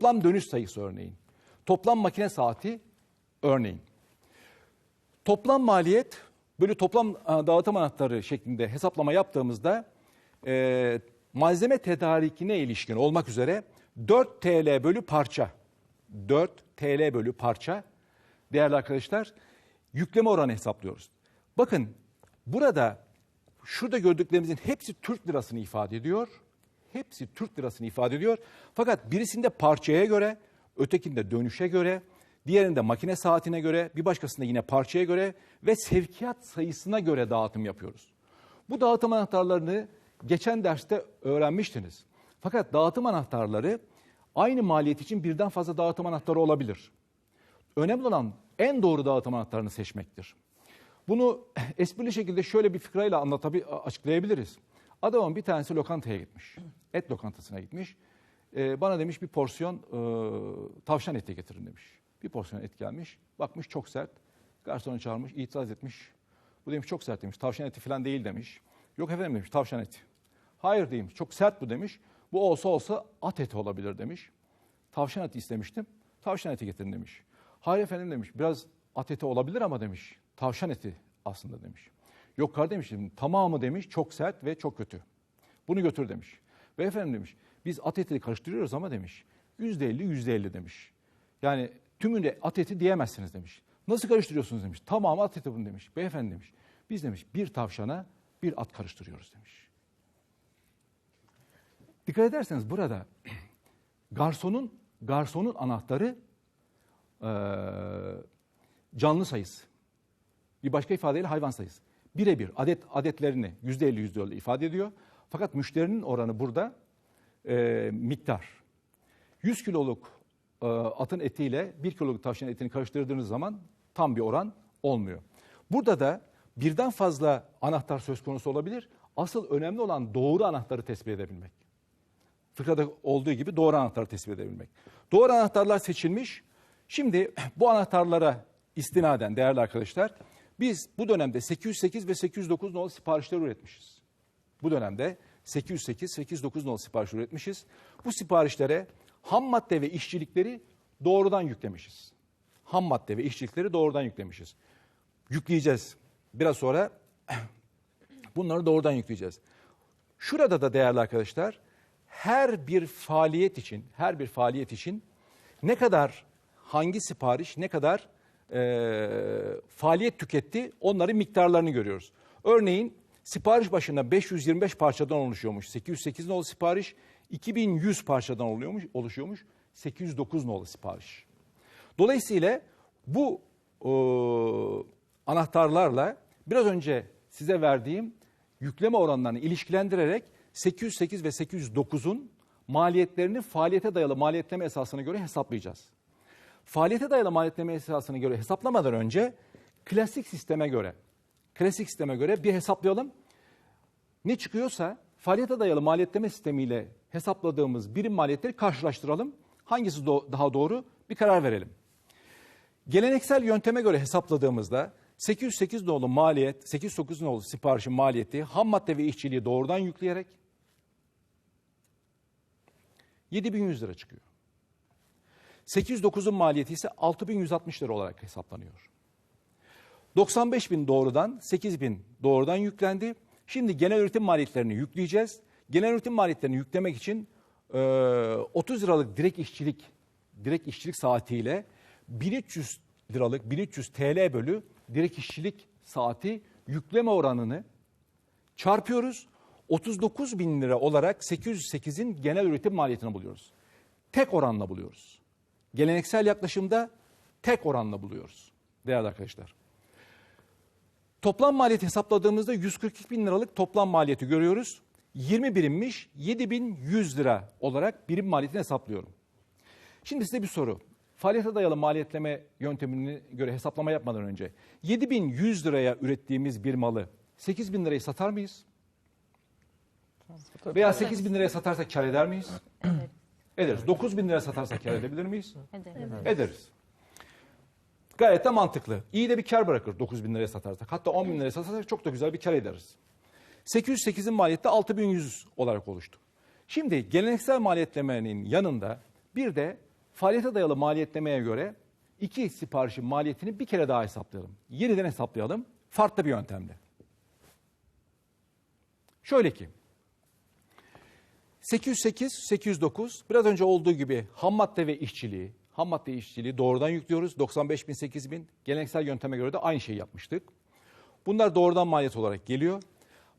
toplam dönüş sayısı örneğin. Toplam makine saati örneğin. Toplam maliyet böyle toplam e, dağıtım anahtarı şeklinde hesaplama yaptığımızda e, malzeme tedarikine ilişkin olmak üzere 4 TL bölü parça 4 TL bölü parça değerli arkadaşlar yükleme oranı hesaplıyoruz. Bakın burada şurada gördüklerimizin hepsi Türk lirasını ifade ediyor. Hepsi Türk lirasını ifade ediyor. Fakat birisinde parçaya göre, ötekinde dönüşe göre, diğerinde makine saatine göre, bir başkasında yine parçaya göre ve sevkiyat sayısına göre dağıtım yapıyoruz. Bu dağıtım anahtarlarını geçen derste öğrenmiştiniz. Fakat dağıtım anahtarları aynı maliyet için birden fazla dağıtım anahtarı olabilir. Önemli olan en doğru dağıtım anahtarını seçmektir. Bunu esprili şekilde şöyle bir fıkrayla anlatabil açıklayabiliriz. Adamın bir tanesi lokantaya gitmiş. Et lokantasına gitmiş. Ee, bana demiş bir porsiyon e, tavşan eti getirin demiş. Bir porsiyon et gelmiş. Bakmış çok sert. Garsonu çağırmış, itiraz etmiş. Bu demiş çok sert demiş. Tavşan eti falan değil demiş. Yok efendim demiş tavşan eti. Hayır demiş çok sert bu demiş. Bu olsa olsa at eti olabilir demiş. Tavşan eti istemiştim. Tavşan eti getirin demiş. Hayır efendim demiş. Biraz at eti olabilir ama demiş. Tavşan eti aslında demiş. Yok kardeşim tamamı demiş çok sert ve çok kötü. Bunu götür demiş. Ve efendim demiş biz at eti karıştırıyoruz ama demiş yüzde elli yüzde elli demiş. Yani tümünde at eti diyemezsiniz demiş. Nasıl karıştırıyorsunuz demiş. Tamamı at eti bunu demiş. Beyefendi demiş. Biz demiş bir tavşana bir at karıştırıyoruz demiş. Dikkat ederseniz burada garsonun garsonun anahtarı eee, canlı sayısı. Bir başka ifadeyle hayvan sayısı. Birebir adet adetlerini yüzde elli yüzde elli ifade ediyor. Fakat müşterinin oranı burada eee, miktar. 100 kiloluk e, atın etiyle 1 kiloluk tavşan etini karıştırdığınız zaman tam bir oran olmuyor. Burada da birden fazla anahtar söz konusu olabilir. Asıl önemli olan doğru anahtarı tespit edebilmek. Fıkrada olduğu gibi doğru anahtarı tespit edebilmek. Doğru anahtarlar seçilmiş. Şimdi bu anahtarlara istinaden değerli arkadaşlar biz bu dönemde 808 ve 809 nolu siparişler üretmişiz. Bu dönemde 808, 809 nolu sipariş üretmişiz. Bu siparişlere ham madde ve işçilikleri doğrudan yüklemişiz. Ham madde ve işçilikleri doğrudan yüklemişiz. Yükleyeceğiz. Biraz sonra bunları doğrudan yükleyeceğiz. Şurada da değerli arkadaşlar her bir faaliyet için, her bir faaliyet için ne kadar hangi sipariş ne kadar e, faaliyet tüketti onların miktarlarını görüyoruz. Örneğin sipariş başına 525 parçadan oluşuyormuş. 808 nolu sipariş 2100 parçadan oluyormuş, oluşuyormuş. 809 nolu sipariş. Dolayısıyla bu e, anahtarlarla biraz önce size verdiğim yükleme oranlarını ilişkilendirerek 808 ve 809'un maliyetlerini faaliyete dayalı maliyetleme esasına göre hesaplayacağız. Faaliyete dayalı maliyetleme esasına göre hesaplamadan önce klasik sisteme göre klasik sisteme göre bir hesaplayalım. Ne çıkıyorsa faaliyete dayalı maliyetleme sistemiyle hesapladığımız birim maliyetleri karşılaştıralım. Hangisi do- daha doğru bir karar verelim. Geleneksel yönteme göre hesapladığımızda 808 nolu maliyet, 809 nolu siparişin maliyeti ham madde ve işçiliği doğrudan yükleyerek 7100 lira çıkıyor. 809'un maliyeti ise 6160 lira olarak hesaplanıyor. 95 bin doğrudan, 8 bin doğrudan yüklendi. Şimdi genel üretim maliyetlerini yükleyeceğiz. Genel üretim maliyetlerini yüklemek için e, 30 liralık direkt işçilik, direkt işçilik saatiyle 1300 liralık 1300 TL bölü direkt işçilik saati yükleme oranını çarpıyoruz. 39 bin lira olarak 808'in genel üretim maliyetini buluyoruz. Tek oranla buluyoruz. Geleneksel yaklaşımda tek oranla buluyoruz değerli arkadaşlar. Toplam maliyeti hesapladığımızda 142 bin liralık toplam maliyeti görüyoruz. 20 birimmiş 7100 lira olarak birim maliyetini hesaplıyorum. Şimdi size bir soru. Faaliyete dayalı maliyetleme yöntemine göre hesaplama yapmadan önce 7100 liraya ürettiğimiz bir malı 8000 liraya satar mıyız? Veya 8000 liraya satarsak kar eder miyiz? Ederiz. 9000 liraya satarsak kar edebilir miyiz? Ederiz. Gayet de mantıklı. İyi de bir kar bırakır 9 bin liraya satarsak. Hatta 10 bin liraya satarsak çok da güzel bir kar ederiz. 808'in maliyeti 6100 olarak oluştu. Şimdi geleneksel maliyetlemenin yanında bir de faaliyete dayalı maliyetlemeye göre iki siparişin maliyetini bir kere daha hesaplayalım. Yeniden hesaplayalım farklı bir yöntemle. Şöyle ki 808, 809 biraz önce olduğu gibi ham madde ve işçiliği, ham madde işçiliği doğrudan yüklüyoruz. 95 bin, 8 bin. Geleneksel yönteme göre de aynı şeyi yapmıştık. Bunlar doğrudan maliyet olarak geliyor.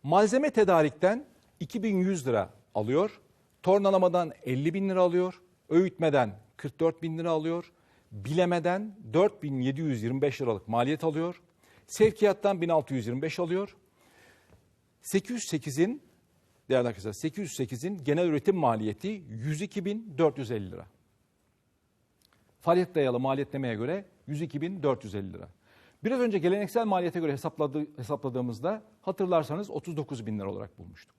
Malzeme tedarikten 2100 lira alıyor. Tornalamadan 50 bin lira alıyor. Öğütmeden 44 bin lira alıyor. Bilemeden 4725 liralık maliyet alıyor. Sevkiyattan 1625 alıyor. 808'in değerli arkadaşlar 808'in genel üretim maliyeti 102.450 lira. Faaliyet dayalı maliyetlemeye göre 102.450 lira. Biraz önce geleneksel maliyete göre hesapladı, hesapladığımızda hatırlarsanız 39 bin lira olarak bulmuştuk.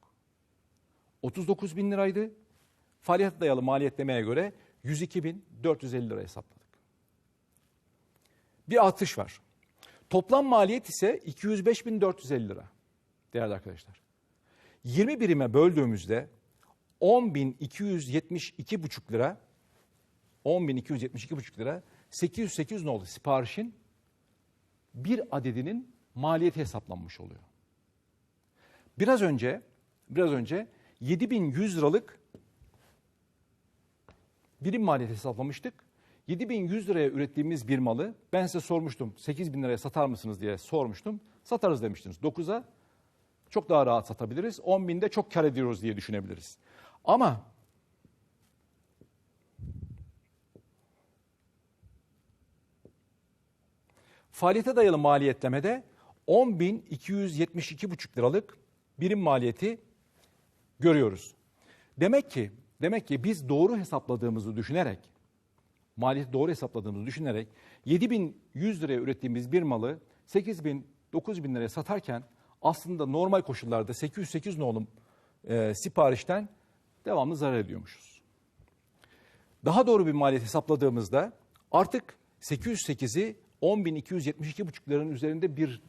39 bin liraydı. Faaliyet dayalı maliyetlemeye göre 102.450 lira hesapladık. Bir artış var. Toplam maliyet ise 205.450 lira değerli arkadaşlar. 20 birime böldüğümüzde 10.272,5 lira 10.272,5 lira 808 ne oldu? Siparişin bir adedinin maliyeti hesaplanmış oluyor. Biraz önce biraz önce 7100 liralık birim maliyeti hesaplamıştık. 7100 liraya ürettiğimiz bir malı ben size sormuştum 8000 liraya satar mısınız diye sormuştum. Satarız demiştiniz. 9'a çok daha rahat satabiliriz. 10 binde çok kar ediyoruz diye düşünebiliriz. Ama faaliyete dayalı maliyetlemede 10.272,5 liralık birim maliyeti görüyoruz. Demek ki demek ki biz doğru hesapladığımızı düşünerek maliyeti doğru hesapladığımızı düşünerek 7100 liraya ürettiğimiz bir malı 8000 9000 liraya satarken aslında normal koşullarda 808 nolum e, siparişten devamlı zarar ediyormuşuz. Daha doğru bir maliyet hesapladığımızda artık 808'i 10.272,5 liranın üzerinde bir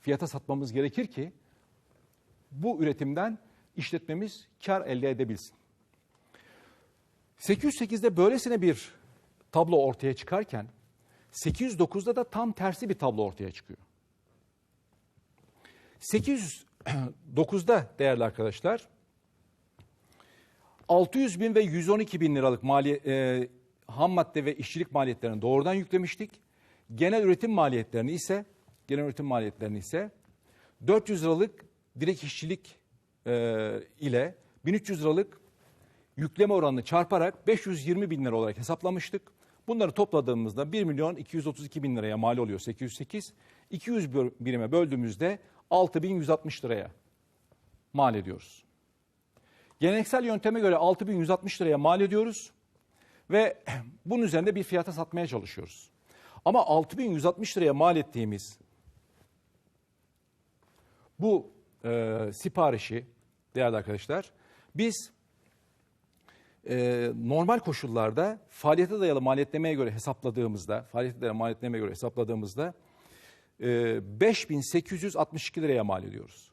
fiyata satmamız gerekir ki bu üretimden işletmemiz kar elde edebilsin. 808'de böylesine bir tablo ortaya çıkarken 809'da da tam tersi bir tablo ortaya çıkıyor. 809'da değerli arkadaşlar 600 bin ve 112 bin liralık mali, e, ham madde ve işçilik maliyetlerini doğrudan yüklemiştik. Genel üretim maliyetlerini ise genel üretim maliyetlerini ise 400 liralık direkt işçilik e, ile 1300 liralık yükleme oranını çarparak 520 bin lira olarak hesaplamıştık. Bunları topladığımızda 1 milyon 232 bin liraya mal oluyor 808. 200 birime böldüğümüzde 6160 liraya mal ediyoruz. Geleneksel yönteme göre 6160 liraya mal ediyoruz ve bunun üzerinde bir fiyata satmaya çalışıyoruz. Ama 6160 liraya mal ettiğimiz bu e, siparişi değerli arkadaşlar biz e, normal koşullarda faaliyete dayalı maliyetlemeye göre hesapladığımızda faaliyete dayalı maliyetlemeye göre hesapladığımızda e, 5862 liraya mal ediyoruz.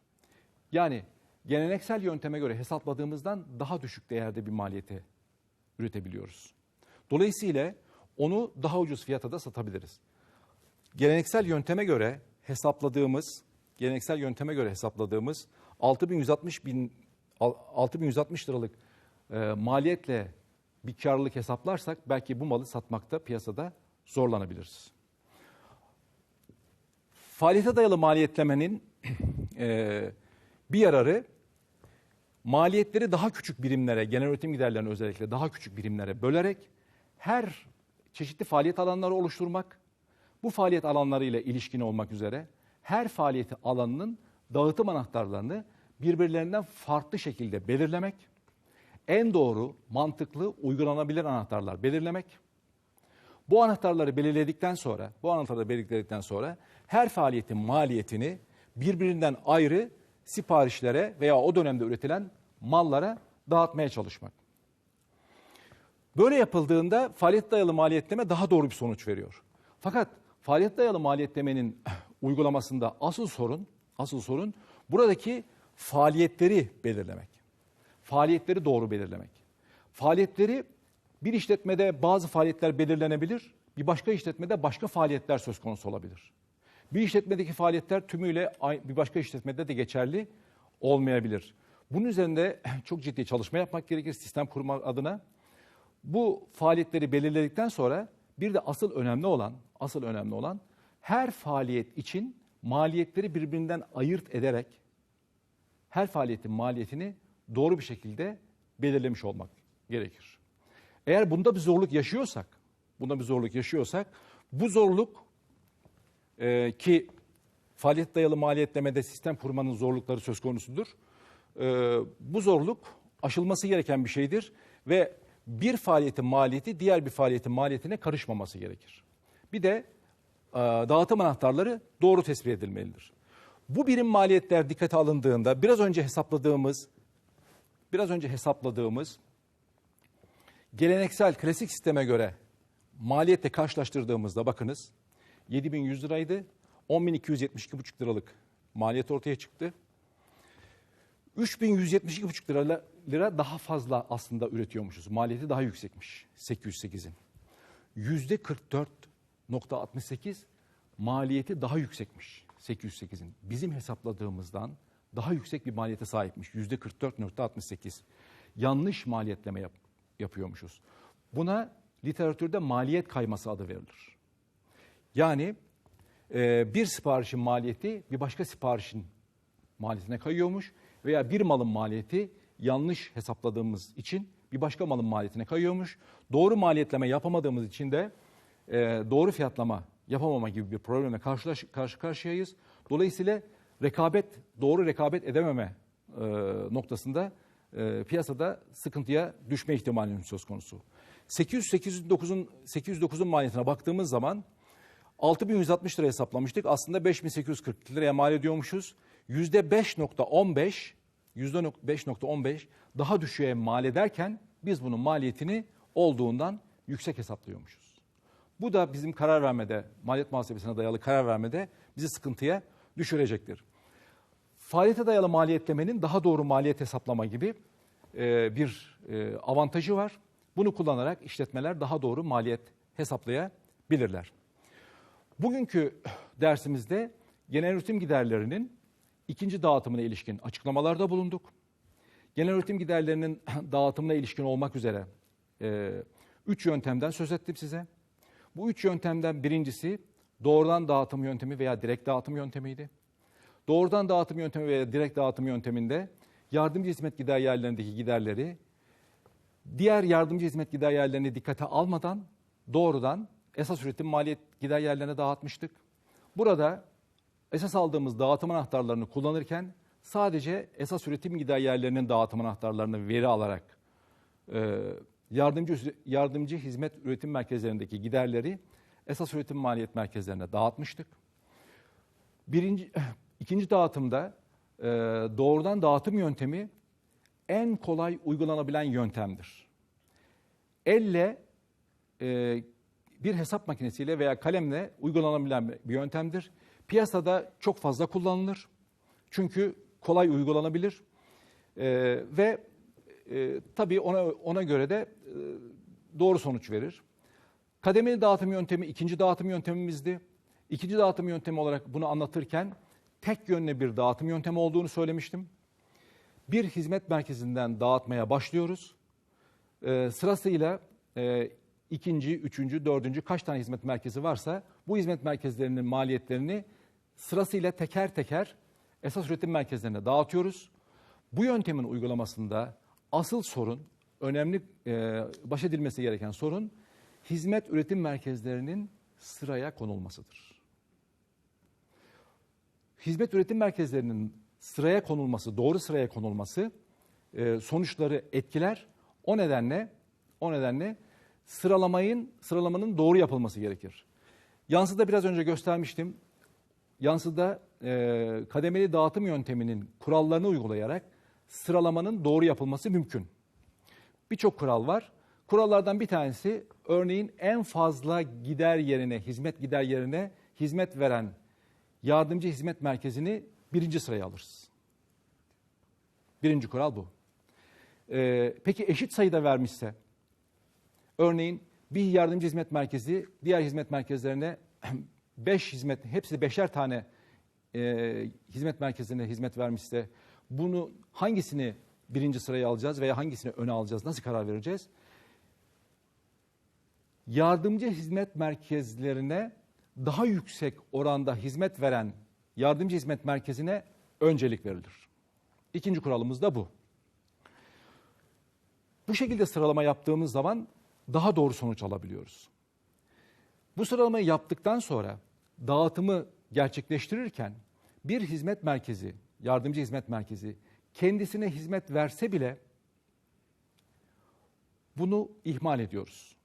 Yani geleneksel yönteme göre hesapladığımızdan daha düşük değerde bir maliyete üretebiliyoruz. Dolayısıyla onu daha ucuz fiyata da satabiliriz. Geleneksel yönteme göre hesapladığımız, geleneksel yönteme göre hesapladığımız 6160 bin 6160 liralık e, maliyetle bir karlılık hesaplarsak belki bu malı satmakta piyasada zorlanabiliriz. Faaliyete dayalı maliyetlemenin e, bir yararı maliyetleri daha küçük birimlere, genel üretim giderlerini özellikle daha küçük birimlere bölerek her çeşitli faaliyet alanları oluşturmak, bu faaliyet alanları ile ilişkin olmak üzere her faaliyet alanının dağıtım anahtarlarını birbirlerinden farklı şekilde belirlemek, en doğru, mantıklı, uygulanabilir anahtarlar belirlemek. Bu anahtarları belirledikten sonra, bu anahtarları belirledikten sonra her faaliyetin maliyetini birbirinden ayrı siparişlere veya o dönemde üretilen mallara dağıtmaya çalışmak. Böyle yapıldığında faaliyet dayalı maliyetleme daha doğru bir sonuç veriyor. Fakat faaliyet dayalı maliyetlemenin uygulamasında asıl sorun, asıl sorun buradaki faaliyetleri belirlemek. Faaliyetleri doğru belirlemek. Faaliyetleri Bir işletmede bazı faaliyetler belirlenebilir, bir başka işletmede başka faaliyetler söz konusu olabilir. Bir işletmedeki faaliyetler tümüyle bir başka işletmede de geçerli olmayabilir. Bunun üzerinde çok ciddi çalışma yapmak gerekir sistem kurmak adına. Bu faaliyetleri belirledikten sonra bir de asıl önemli olan, asıl önemli olan her faaliyet için maliyetleri birbirinden ayırt ederek her faaliyetin maliyetini doğru bir şekilde belirlemiş olmak gerekir. Eğer bunda bir zorluk yaşıyorsak, bunda bir zorluk yaşıyorsak, bu zorluk e, ki faaliyet dayalı maliyetlemede sistem kurmanın zorlukları söz konusudur. E, bu zorluk aşılması gereken bir şeydir ve bir faaliyetin maliyeti diğer bir faaliyetin maliyetine karışmaması gerekir. Bir de e, dağıtım anahtarları doğru tespit edilmelidir. Bu birim maliyetler dikkate alındığında biraz önce hesapladığımız biraz önce hesapladığımız geleneksel klasik sisteme göre maliyetle karşılaştırdığımızda bakınız 7100 liraydı. 10.272,5 liralık maliyet ortaya çıktı. 3172,5 lira, lira daha fazla aslında üretiyormuşuz. Maliyeti daha yüksekmiş 808'in. %44.68 maliyeti daha yüksekmiş 808'in. Bizim hesapladığımızdan daha yüksek bir maliyete sahipmiş %44.68. Yanlış maliyetleme yap- yapıyormuşuz. Buna literatürde maliyet kayması adı verilir. Yani e, bir siparişin maliyeti bir başka siparişin maliyetine kayıyormuş veya bir malın maliyeti yanlış hesapladığımız için bir başka malın maliyetine kayıyormuş. Doğru maliyetleme yapamadığımız için de e, doğru fiyatlama yapamama gibi bir problemle karşılaş, karşı karşıyayız. Dolayısıyla rekabet, doğru rekabet edememe e, noktasında e, piyasada sıkıntıya düşme ihtimalinin söz konusu. 800-809'un 809'un maliyetine baktığımız zaman 6160 lira hesaplamıştık. Aslında 5840 liraya mal ediyormuşuz. %5.15 %5.15 daha düşüğe mal ederken biz bunun maliyetini olduğundan yüksek hesaplıyormuşuz. Bu da bizim karar vermede, maliyet muhasebesine dayalı karar vermede bizi sıkıntıya düşürecektir. Faaliyete dayalı maliyetlemenin daha doğru maliyet hesaplama gibi e, bir e, avantajı var. Bunu kullanarak işletmeler daha doğru maliyet hesaplayabilirler. Bugünkü dersimizde genel üretim giderlerinin ikinci dağıtımına ilişkin açıklamalarda bulunduk. Genel üretim giderlerinin dağıtımına ilişkin olmak üzere e, üç yöntemden söz ettim size. Bu üç yöntemden birincisi doğrudan dağıtım yöntemi veya direkt dağıtım yöntemiydi. Doğrudan dağıtım yöntemi veya direkt dağıtım yönteminde yardımcı hizmet gider yerlerindeki giderleri diğer yardımcı hizmet gider yerlerini dikkate almadan doğrudan esas üretim maliyet gider yerlerine dağıtmıştık. Burada esas aldığımız dağıtım anahtarlarını kullanırken sadece esas üretim gider yerlerinin dağıtım anahtarlarını veri alarak e, yardımcı yardımcı hizmet üretim merkezlerindeki giderleri esas üretim maliyet merkezlerine dağıtmıştık. Birinci, ikinci dağıtımda e, doğrudan dağıtım yöntemi en kolay uygulanabilen yöntemdir. Elle e, bir hesap makinesiyle veya kalemle uygulanabilen bir yöntemdir. Piyasada çok fazla kullanılır. Çünkü kolay uygulanabilir. E, ve e, tabii ona ona göre de e, doğru sonuç verir. Kademeli dağıtım yöntemi ikinci dağıtım yöntemimizdi. İkinci dağıtım yöntemi olarak bunu anlatırken tek yönlü bir dağıtım yöntemi olduğunu söylemiştim. Bir hizmet merkezinden dağıtmaya başlıyoruz. E, sırasıyla e, ikinci, üçüncü, dördüncü kaç tane hizmet merkezi varsa bu hizmet merkezlerinin maliyetlerini sırasıyla teker teker esas üretim merkezlerine dağıtıyoruz. Bu yöntemin uygulamasında asıl sorun, önemli e, baş edilmesi gereken sorun hizmet üretim merkezlerinin sıraya konulmasıdır. Hizmet üretim merkezlerinin sıraya konulması, doğru sıraya konulması e, sonuçları etkiler. O nedenle o nedenle sıralamayın sıralamanın doğru yapılması gerekir. Yansıda biraz önce göstermiştim. Yansıda e, kademeli dağıtım yönteminin kurallarını uygulayarak sıralamanın doğru yapılması mümkün. Birçok kural var. Kurallardan bir tanesi örneğin en fazla gider yerine, hizmet gider yerine hizmet veren yardımcı hizmet merkezini birinci sıraya alırız. Birinci kural bu. Ee, peki eşit sayıda vermişse, Örneğin bir yardımcı hizmet merkezi diğer hizmet merkezlerine 5 hizmet, hepsi beşer tane e, hizmet merkezine hizmet vermişse bunu hangisini birinci sıraya alacağız veya hangisini öne alacağız? Nasıl karar vereceğiz? Yardımcı hizmet merkezlerine daha yüksek oranda hizmet veren yardımcı hizmet merkezine öncelik verilir. İkinci kuralımız da bu. Bu şekilde sıralama yaptığımız zaman daha doğru sonuç alabiliyoruz. Bu sıralamayı yaptıktan sonra dağıtımı gerçekleştirirken bir hizmet merkezi, yardımcı hizmet merkezi kendisine hizmet verse bile bunu ihmal ediyoruz.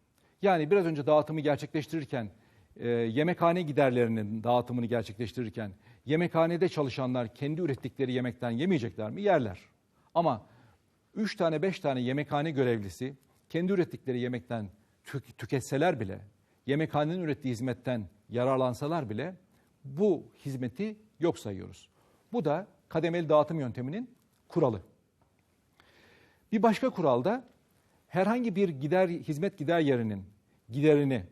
Yani biraz önce dağıtımı gerçekleştirirken, e, yemekhane giderlerinin dağıtımını gerçekleştirirken, yemekhanede çalışanlar kendi ürettikleri yemekten yemeyecekler mi? Yerler. Ama 3 tane 5 tane yemekhane görevlisi kendi ürettikleri yemekten tük- tüketseler bile, yemekhanenin ürettiği hizmetten yararlansalar bile bu hizmeti yok sayıyoruz. Bu da kademeli dağıtım yönteminin kuralı. Bir başka kural da herhangi bir gider hizmet gider yerinin giderini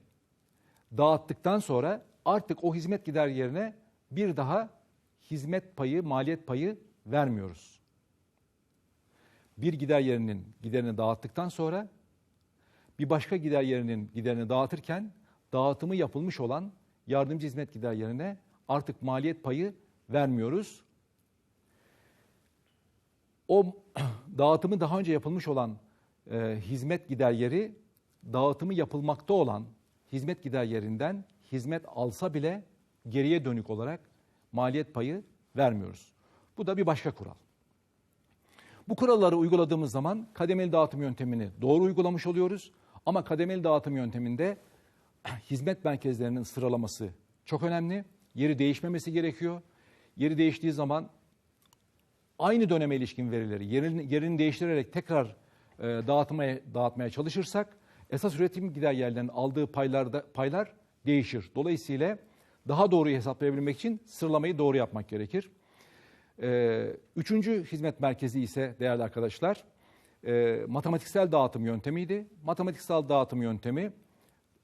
dağıttıktan sonra artık o hizmet gider yerine bir daha hizmet payı, maliyet payı vermiyoruz. Bir gider yerinin giderini dağıttıktan sonra bir başka gider yerinin giderini dağıtırken dağıtımı yapılmış olan yardımcı hizmet gider yerine artık maliyet payı vermiyoruz. O dağıtımı daha önce yapılmış olan e, hizmet gider yeri dağıtımı yapılmakta olan hizmet gider yerinden hizmet alsa bile geriye dönük olarak maliyet payı vermiyoruz. Bu da bir başka kural. Bu kuralları uyguladığımız zaman kademeli dağıtım yöntemini doğru uygulamış oluyoruz. Ama kademeli dağıtım yönteminde hizmet merkezlerinin sıralaması çok önemli. Yeri değişmemesi gerekiyor. Yeri değiştiği zaman aynı döneme ilişkin verileri yerini, yerini değiştirerek tekrar e, dağıtmaya dağıtmaya çalışırsak esas üretim gider yerlerinin aldığı paylarda paylar değişir. Dolayısıyla daha doğruyu hesaplayabilmek için sıralamayı doğru yapmak gerekir. E, üçüncü hizmet merkezi ise değerli arkadaşlar e, matematiksel dağıtım yöntemiydi. Matematiksel dağıtım yöntemi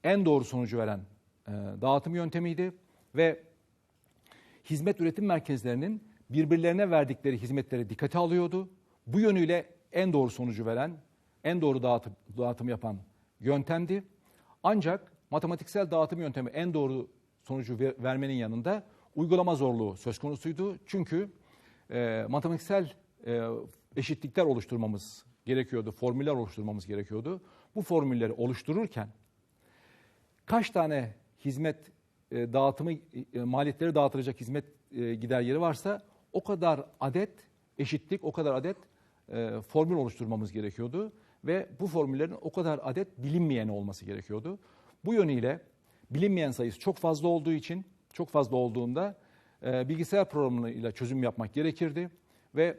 en doğru sonucu veren e, dağıtım yöntemiydi ve hizmet üretim merkezlerinin birbirlerine verdikleri hizmetleri dikkate alıyordu. Bu yönüyle en doğru sonucu veren, en doğru dağıtım, dağıtım yapan yöntemdi. Ancak matematiksel dağıtım yöntemi en doğru sonucu ver- vermenin yanında uygulama zorluğu söz konusuydu. Çünkü e, matematiksel e, eşitlikler oluşturmamız gerekiyordu, formüller oluşturmamız gerekiyordu. Bu formülleri oluştururken kaç tane hizmet e, dağıtımı e, maliyetleri dağıtılacak hizmet e, gider yeri varsa o kadar adet eşitlik, o kadar adet e, formül oluşturmamız gerekiyordu ve bu formüllerin o kadar adet bilinmeyen olması gerekiyordu. Bu yönüyle bilinmeyen sayısı çok fazla olduğu için, çok fazla olduğunda e, bilgisayar programıyla çözüm yapmak gerekirdi ve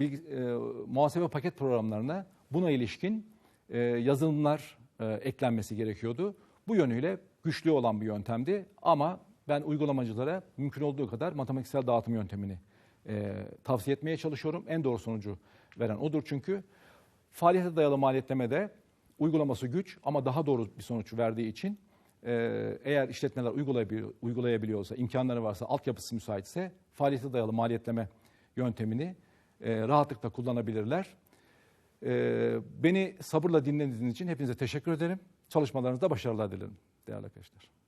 bilgi, e, muhasebe paket programlarına buna ilişkin e, yazılımlar e, eklenmesi gerekiyordu. Bu yönüyle güçlü olan bir yöntemdi ama ben uygulamacılara mümkün olduğu kadar matematiksel dağıtım yöntemini e, tavsiye etmeye çalışıyorum. En doğru sonucu veren odur çünkü faaliyete dayalı maliyetlemede uygulaması güç ama daha doğru bir sonuç verdiği için e, eğer işletmeler uygulayabiliyor, uygulayabiliyorsa, imkanları varsa, altyapısı müsaitse faaliyete dayalı maliyetleme yöntemini e, rahatlıkla kullanabilirler. E, beni sabırla dinlediğiniz için hepinize teşekkür ederim. Çalışmalarınızda başarılar dilerim değerli arkadaşlar.